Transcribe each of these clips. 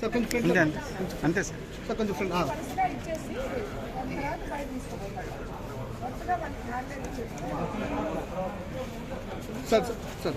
Sir కొంచెం అంతే. అంతే సార్. సార్ కొంచెం ఫ్రంట్ ఆ. సార్ సార్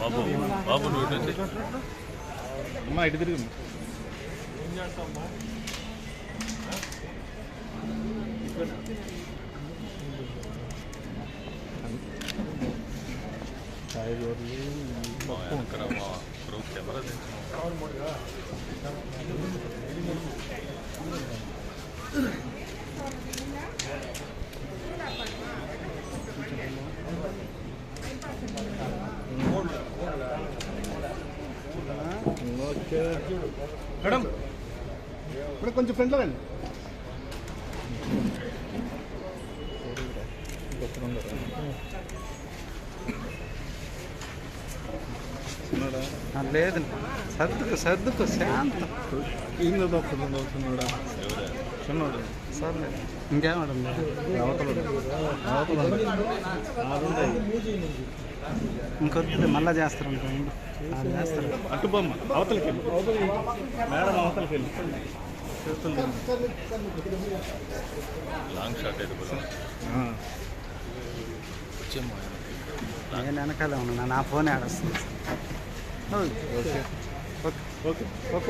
బాబు బాబు నువ్వు. అమ్మా ఇటు తిరిగి వెనకరా మా గ్రూప్ కెమెరా తెచ్చిన మేడం. మేడం కొంచెం ఫ్రంట్లో రండి. లేదు. సర్దుకు సర్దుకు శాంతం. ఎవరా సర్లే. ఇంకేమడం ఇంకొద్ది మళ్ళా చేస్తారు అనుకోండి చేస్తారు అటు బొమ్మ అవతలకి వెళ్ళు మేడం అవతలకి వెళ్ళు లాంగ్ షాట్ అయితే. నేను వెనకాలే ఉన్నా నా phone ఆడొస్తుంది okay okay okay.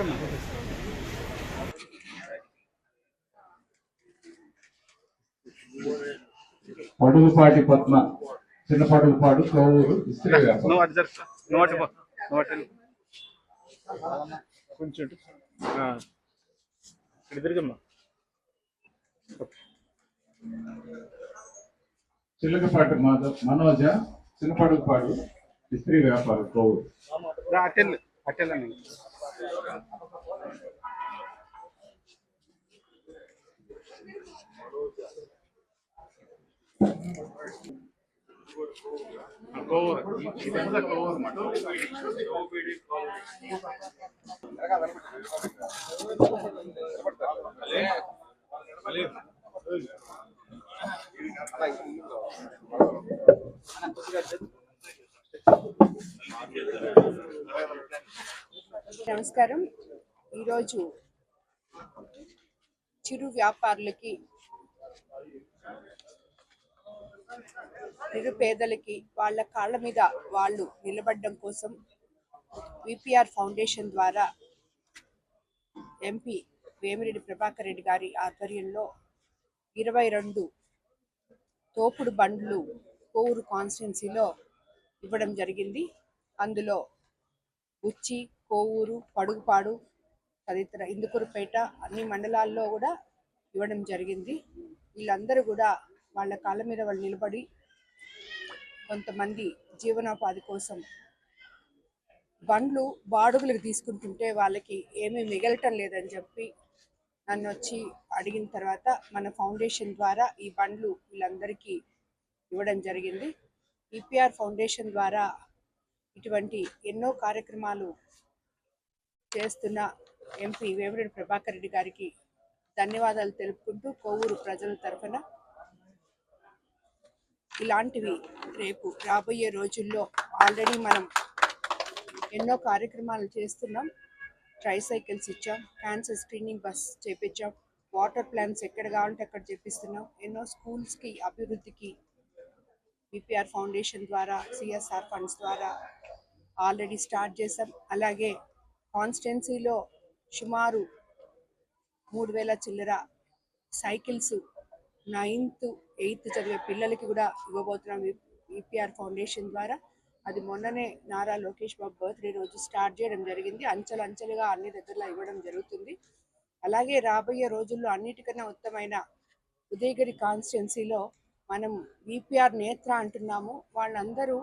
Padugupati Padma. చిన్న పడుగుపాడు కోవూరు ఇస్త్రీ వ్యాపారం నువ్వు అటు జరుపు నువ్వు అటు పో నువ్వు అటు వెళ్ళు. కొంచెం ఇటు. ఆ. ఇటు తిరిగమ్మా చిల్లకపాటి మాధవ్ మనోజ చిన్న పడుగుపాడు ఇస్త్రీ వ్యాపారం కోవూరు అటెల్ అటెల్ అని ఇదంతా మాట నమస్కారం. ఈరోజు చిరు వ్యాపారులకి నిరుపేదలకి వాళ్ళ కాళ్ళ మీద వాళ్ళు నిలబడడం కోసం విపిఆర్ ఫౌండేషన్ ద్వారా ఎంపీ వేమిరెడ్డి ప్రభాకర్ రెడ్డి గారి ఆధ్వర్యంలో ఇరవై రెండు తోపుడు బండ్లు కోవూరు కాన్స్టిట్యున్సీలో ఇవ్వడం జరిగింది. అందులో ఉచ్చి కోవూరు పడుగుపాడు తదితర ఇందుకూరుపేట అన్ని మండలాల్లో కూడా ఇవ్వడం జరిగింది. వీళ్ళందరూ కూడా వాళ్ళ కాళ్ళ మీద వాళ్ళు నిలబడి కొంతమంది జీవనోపాధి కోసం బండ్లు బాడుగులకు తీసుకుంటుంటే వాళ్ళకి ఏమీ మిగలటం లేదని చెప్పి నన్ను వచ్చి అడిగిన తర్వాత మన ఫౌండేషన్ ద్వారా ఈ బండ్లు వీళ్ళందరికీ ఇవ్వడం జరిగింది. ఈపీఆర్ ఫౌండేషన్ ద్వారా ఇటువంటి ఎన్నో కార్యక్రమాలు చేస్తున్న ఎంపీ వేమిరెడ్డి ప్రభాకర్ రెడ్డి గారికి ధన్యవాదాలు తెలుపుకుంటూ కోవూరు ప్రజల తరఫున ఇలాంటివి రేపు రాబోయే రోజుల్లో ఆల్రెడీ మనం ఎన్నో కార్యక్రమాలు చేస్తున్నాం. ట్రైసైకిల్స్ ఇచ్చాం క్యాన్సర్ స్క్రీనింగ్ బస్ చేపించాం వాటర్ ప్లాంట్స్ ఎక్కడ కావాలంటే అక్కడ చేపిస్తున్నాం. ఎన్నో స్కూల్స్కి అభివృద్ధికి విపిఆర్ ఫౌండేషన్ ద్వారా సిఎస్ఆర్ ఫండ్స్ ద్వారా ఆల్రెడీ స్టార్ట్ చేసాం అలాగే కాన్స్టెన్సీలో సుమారు మూడు వేల చిల్లర సైకిల్స్ నైన్త్ ఎయిత్ చదివే పిల్లలకి కూడా ఇవ్వబోతున్నాం ఈపీఆర్ ఫౌండేషన్ ద్వారా. అది మొన్ననే నారా లోకేష్ బాబు బర్త్డే రోజు స్టార్ట్ చేయడం జరిగింది. అంచెలు అంచెలుగా అన్ని దగ్గరలో ఇవ్వడం జరుగుతుంది. అలాగే రాబోయే రోజుల్లో అన్నిటికన్నా ఉత్తమైన ఉదయగిరి కాన్స్టిట్యున్సీలో మనం విపిఆర్ నేత్ర అంటున్నాము. వాళ్ళందరూ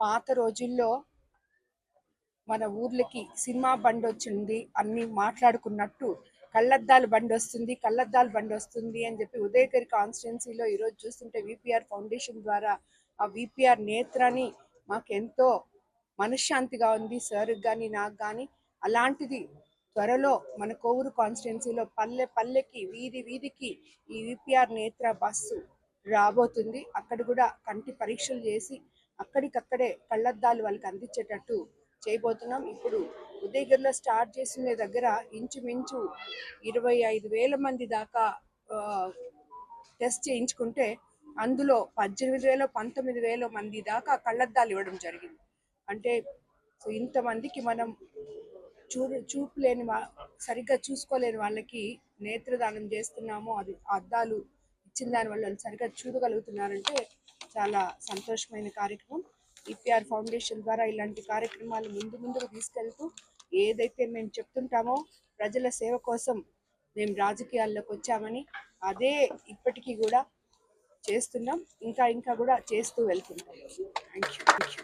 పాత రోజుల్లో మన ఊర్లకి సినిమా బండి వచ్చింది అన్ని మాట్లాడుకున్నట్టు కళ్ళద్దాలు బండి వస్తుంది కళ్ళద్దాలు బండి వస్తుంది అని చెప్పి ఉదయగిరి కాన్స్టిట్యున్సీలో ఈరోజు చూస్తుంటే విపిఆర్ ఫౌండేషన్ ద్వారా ఆ విపిఆర్ నేత్రని మాకెంతో మనశ్శాంతిగా ఉంది. సార్కి కానీ నాకు కానీ అలాంటిది త్వరలో మన కోవూరు కాన్స్టిట్యున్సీలో పల్లె పల్లెకి వీధి వీధికి ఈ విపిఆర్ నేత్ర బస్సు రాబోతుంది. అక్కడ కూడా కంటి పరీక్షలు చేసి అక్కడికక్కడే కళ్ళద్దాలు వాళ్ళకి అందించేటట్టు చేయబోతున్నాం. ఇప్పుడు ఉదయగిరిలో స్టార్ట్ చేసిన దగ్గర ఇంచుమించు ఇరవై ఐదు వేల మంది దాకా టెస్ట్ చేయించుకుంటే అందులో పద్దెనిమిది వేల పంతొమ్మిది వేల మంది దాకా కళ్ళద్దాలు ఇవ్వడం జరిగింది. అంటే సో ఇంతమందికి మనం చూ చూపులేని వా సరిగ్గా చూసుకోలేని వాళ్ళకి నేత్రదానం చేస్తున్నాము అది అద్దాలు ఇచ్చిన దాని వల్ల వాళ్ళు సరిగ్గా చూడగలుగుతున్నారంటే చాలా సంతోషమైన కార్యక్రమం. ఈపీఆర్ ఫౌండేషన్ ద్వారా ఇలాంటి కార్యక్రమాలు ముందు ముందుకు తీసుకెళ్తూ ఏదైతే మేము చెప్తుంటామో ప్రజల సేవ కోసం మేము రాజకీయాల్లోకి వచ్చామని అదే ఇప్పటికీ కూడా చేస్తున్నాం. ఇంకా ఇంకా కూడా చేస్తూ వెళ్తున్నాం థ్యాంక్ యూ